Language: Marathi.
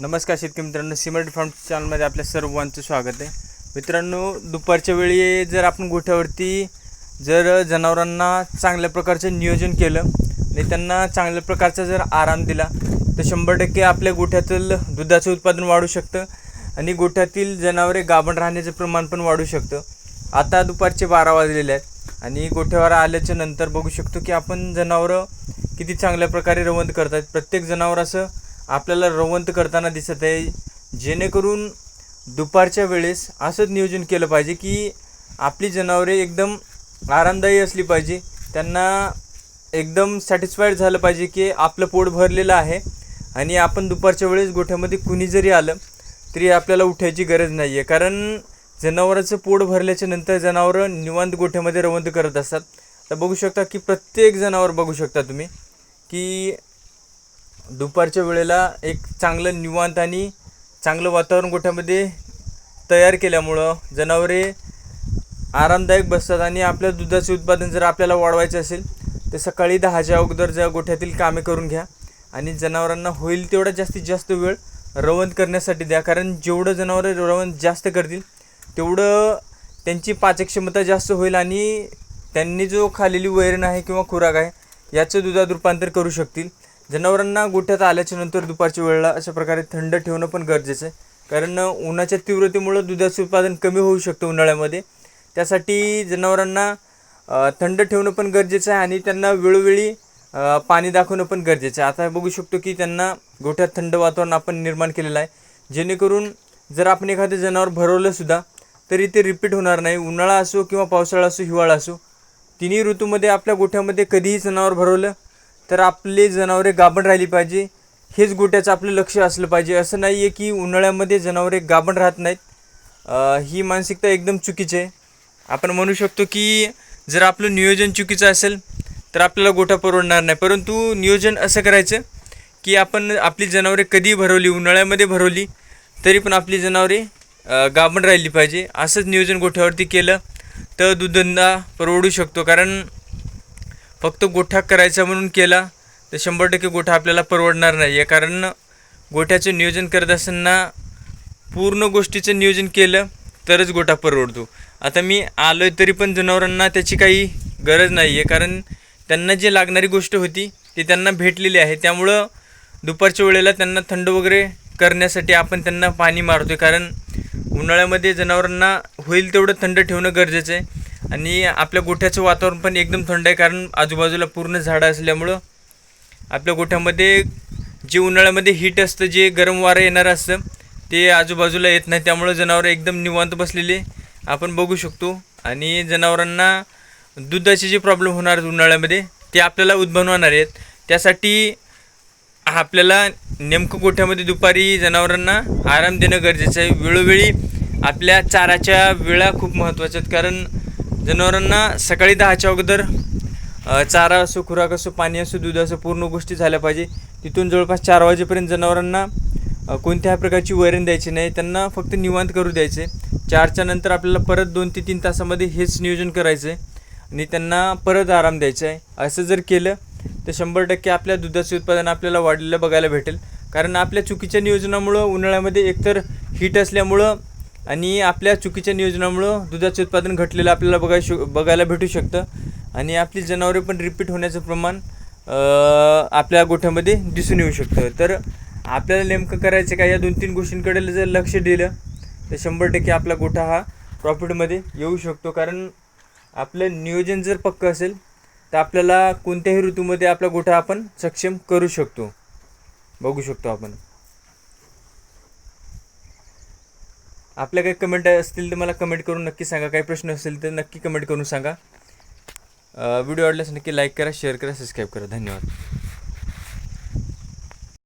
नमस्कार शेतकरी मित्रांनो सिमेंट फार्म चॅनलमध्ये आपल्या सर्वांचं स्वागत आहे. मित्रांनो दुपारच्या वेळी जर आपण गोठ्यावरती जर जनावरांना चांगल्या प्रकारचं नियोजन केलं आणि त्यांना चांगल्या प्रकारचा जर आराम दिला तर शंभर टक्के आपल्या गोठ्यातील दुधाचं उत्पादन वाढू शकतं आणि गोठ्यातील जनावरे गाभण राहण्याचं प्रमाण पण वाढू शकतं. आता दुपारचे बारा वाजलेले आहेत आणि गोठ्यावर आल्याच्यानंतर बघू शकतो की आपण जनावरं किती चांगल्या प्रकारे रवंद करतात. प्रत्येक जनावर असं आपल्याला रवंत करताना दिसत आहे. जेणेकरून दुपारच्या वेळेस असंच नियोजन केलं पाहिजे की आपली जनावरे एकदम आरामदायी असली पाहिजे. त्यांना एकदम सॅटिस्फाईड झालं पाहिजे की आपलं पोट भरलेलं आहे आणि आपण दुपारच्या वेळेस गोठ्यामध्ये कुणी जरी आलं तरी आपल्याला उठायची गरज नाही आहे कारण जनावराचं पोट भरल्याच्या नंतर जनावरं निवांत गोठ्यामध्ये रवंत करत असतात. तर बघू शकता की प्रत्येक जनावर बघू शकता तुम्ही की दुपारच्या वेळेला एक चांगलं निवांत आणि चांगलं वातावरण गोठ्यामध्ये तयार केल्यामुळं जनावरे आरामदायक बसतात आणि आपल्या दुधाचे उत्पादन जर आपल्याला वाढवायचं असेल तर सकाळी दहाच्या अगोदर ज्या गोठ्यातील कामे करून घ्या. आणि जनावरांना होईल तेवढा जास्तीत जास्त वेळ रवंत करण्यासाठी द्या. कारण जेवढं जनावरं रवंत जास्त करतील तेवढं त्यांची पाचकक्षमता जास्त होईल आणि त्यांनी जो खालेली वैरण आहे किंवा खुराक आहे याचं दुधात रूपांतर करू शकतील. जनावरांना गोठ्यात आल्याच्यानंतर दुपारच्या वेळेला अशा प्रकारे थंड ठेवणं पण गरजेचं आहे. कारण उन्हाच्या तीव्रतेमुळं दुधाचं उत्पादन कमी होऊ शकतं उन्हाळ्यामध्ये. त्यासाठी जनावरांना थंड ठेवणं पण गरजेचं आहे आणि त्यांना वेळोवेळी पाणी दाखवणं पण गरजेचं आहे. आता बघू शकतो की त्यांना गोठ्यात थंड वातावरण आपण निर्माण केलेलं आहे. जेणेकरून जर आपण एखादं जनावर भरवलंसुद्धा तरी ते रिपीट होणार नाही. उन्हाळा असो किंवा पावसाळा असो हिवाळा असो तिन्ही ऋतूमध्ये आपल्या गोठ्यामध्ये कधीही जनावर भरवलं तर आपले जनावरे गाभण राहिली पाहिजे. हेच गोट्याचं आपलं लक्ष असलं पाहिजे. असं नाही आहे की उन्हाळ्यामध्ये जनावरे गाभण राहत नाहीत. ही मानसिकता एकदम चुकीची आहे. आपण म्हणू शकतो की जर आपलं नियोजन चुकीचं असेल तर आपल्याला गोठा परवडणार नाही. परंतु नियोजन असं करायचं की आपण आपली जनावरे कधी भरवली? उन्हाळ्यामध्ये भरवली तरी पण आपली जनावरे गाभण राहिली पाहिजे. असंच नियोजन गोठ्यावरती केलं तर दूधधंदा परवडू शकतो. कारण फक्त गोठा करायचा म्हणून केला तर शंभर टक्के गोठा आपल्याला परवडणार नाही. आहे कारण गोठ्याचं नियोजन करत असताना पूर्ण गोष्टीचं नियोजन केलं तरच गोठा परवडतो. आता मी आलो आहे तरी पण जनावरांना त्याची काही गरज नाही. आहे कारण त्यांना जी लागणारी गोष्ट होती ती त्यांना भेटलेली आहे. त्यामुळं दुपारच्या वेळेला त्यांना थंड वगैरे करण्यासाठी आपण त्यांना पाणी मारतो आहे कारण उन्हाळ्यामध्ये जनावरांना होईल तेवढं थंड ठेवणं गरजेचं आहे. आणि आपल्या गोठ्याचं वातावरण पण एकदम थंड आहे कारण आजूबाजूला पूर्ण झाडं असल्यामुळं आपल्या गोठ्यामध्ये जे उन्हाळ्यामध्ये हीट असतं जे गरम वारं येणारं असतं ते आजूबाजूला येत नाही. त्यामुळं जनावरं एकदम निवांत बसलेले आपण बघू शकतो. आणि जनावरांना दुधाचे जे प्रॉब्लेम होणार उन्हाळ्यामध्ये ते आपल्याला उद्भवणार आहेत. त्यासाठी आपल्याला नेमकं गोठ्यामध्ये दुपारी जनावरांना आराम देणं गरजेचं आहे. वेळोवेळी आपल्या चाराच्या वेळा खूप महत्त्वाच्या आहेत कारण जनावरांना सकाळी दहाच्या अगोदर चारा असो खुराक असो पाणी असो दूध असो पूर्ण गोष्टी झाल्या पाहिजे. तिथून जवळपास चार वाजेपर्यंत जनावरांना कोणत्याही प्रकारची वैरण द्यायची नाही. त्यांना फक्त निवांत करू द्यायचे. चारच्या नंतर आपल्याला परत दोन ते तीन तासामध्ये हेच नियोजन करायचं आहे आणि त्यांना परत आराम द्यायचा आहे असं जर केलं तर शंभर टक्के आपल्या दुधाचे उत्पादन आपल्याला वाढलेलं बघायला भेटेल. कारण आपल्या चुकीच्या नियोजनामुळं उन्हाळ्यामध्ये एकतर हीट असल्यामुळं आणि आपल्या चुकीच्या नियोजनामुळं दुधाचं उत्पादन घटलेलं आपल्याला बघाय शक बघायला भेटू शकतं. आणि आपली जनावरे पण रिपीट होण्याचं प्रमाण आपल्या गोठ्यामध्ये दिसून येऊ शकतं. तर आपल्याला नेमकं करायचं काय? या दोन तीन गोष्टींकडे जर लक्ष दिलं तर शंभर टक्के आपला गोठा हा प्रॉफिटमध्ये येऊ शकतो. कारण आपलं नियोजन जर पक्कं असेल तर आपल्याला कोणत्याही ऋतूमध्ये आपला गोठा आपण सक्षम करू शकतो. बघू शकतो आपण. आपल्या काही कमेंट असतील तर मला कमेंट करून नक्की सांगा. काही प्रश्न असतील तर नक्की कमेंट करून सांगा. व्हिडिओ आवडल्यास नक्की लाईक करा शेअर करा सबस्क्राईब करा. धन्यवाद.